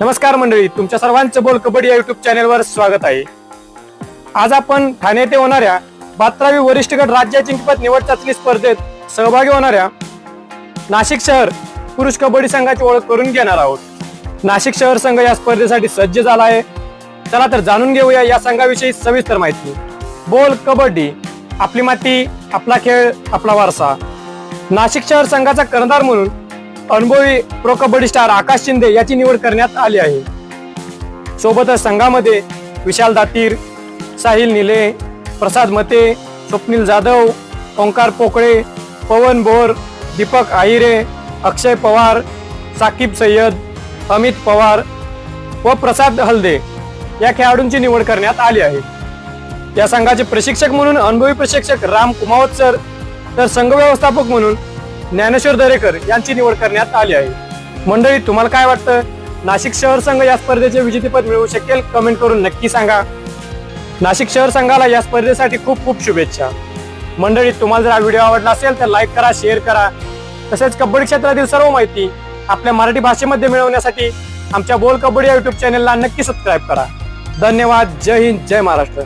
नमस्कार मंडळी तुमच्या सर्वांचं बोल कबड्डी या युट्यूब चॅनेलवर स्वागत आहे. आज आपण ठाणे येथे होणाऱ्या बात्रावी वरिष्ठ गट राज्य जिंकपत निवड चाचणी स्पर्धेत सहभागी होणाऱ्या नाशिक शहर पुरुष कबड्डी संघाची ओळख करून घेणार आहोत. नाशिक शहर संघ या स्पर्धेसाठी सज्ज झाला आहे. चला तर जाणून घेऊया या संघाविषयी सविस्तर माहिती. बोल कबड्डी आपली माती आपला खेळ आपला वारसा. नाशिक शहर संघाचा कर्णधार म्हणून अनुभवी प्रो कबड्डी स्टार आकाश शिंदे याची निवड करण्यात आली आहे. सोबतच संघामध्ये विशाल दातीर साहिल निले प्रसाद मते स्वप्नील जाधव ओंकार पोकळे पवन बोर दीपक आहिरे अक्षय पवार साकीब सय्यद अमित पवार व प्रसाद हल्दे या खेळाडूंची निवड करण्यात आली आहे. या संघाचे प्रशिक्षक म्हणून अनुभवी प्रशिक्षक राम कुमावत सर तर संघ व्यवस्थापक म्हणून ज्ञानेश्वर दरेकर यांची निवड करण्यात आली आहे. मंडळी तुम्हाला काय वाटतं? नाशिक शहर संघ या स्पर्धेचे विजेतेपद मिळवू शकेल? कमेंट करून नक्की सांगा. नाशिक शहर संघाला या स्पर्धेसाठी खूप खूप शुभेच्छा. मंडळी तुम्हाला जर हा व्हिडिओ आवडला असेल तर लाईक करा शेअर करा. तसेच कबड्डी क्षेत्रातील सर्व माहिती आपल्या मराठी भाषेमध्ये मिळवण्यासाठी आमच्या बोल कबड्डी या युट्यूब चॅनलला नक्की सबस्क्राईब करा. धन्यवाद. जय हिंद. जय महाराष्ट्र.